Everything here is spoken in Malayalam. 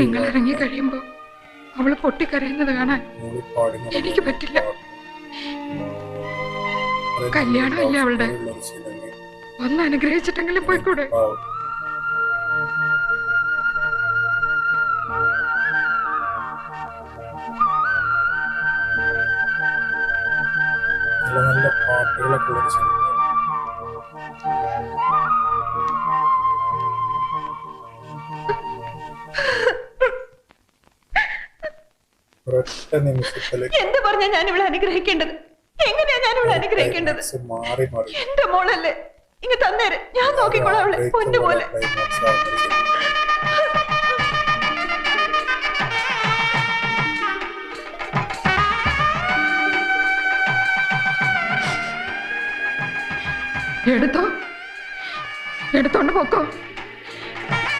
നിങ്ങൾ ഇറങ്ങി കഴിയുമ്പോ അവൾ പൊട്ടിക്കരയുന്നത് കാണാൻ എനിക്ക് പറ്റില്ല. കല്യാണമല്ല അവളുടെ? ഒന്ന് അനുഗ്രഹിച്ചിട്ടെങ്കിലും പോയിക്കൂടെ? നല്ല നല്ല പാട്ടുകളൊക്കെ ഉള്ള സിനിമ എന്ത് പറഞ്ഞ ഞാൻ ഇവിടെ അനുഗ്രഹിക്കേണ്ടത്? എങ്ങനെയാ ഞാൻ ഇവിടെ അനുഗ്രഹിക്കേണ്ടത്? എന്റെ മോളല്ലേ? ഇങ്ങ് തന്നേര്. ഞാൻ നോക്കിക്കോളാം അവളെ. പൊന്നു പോലെ എടുത്തോ? എടുത്തോണ്ട് പൊക്കോ.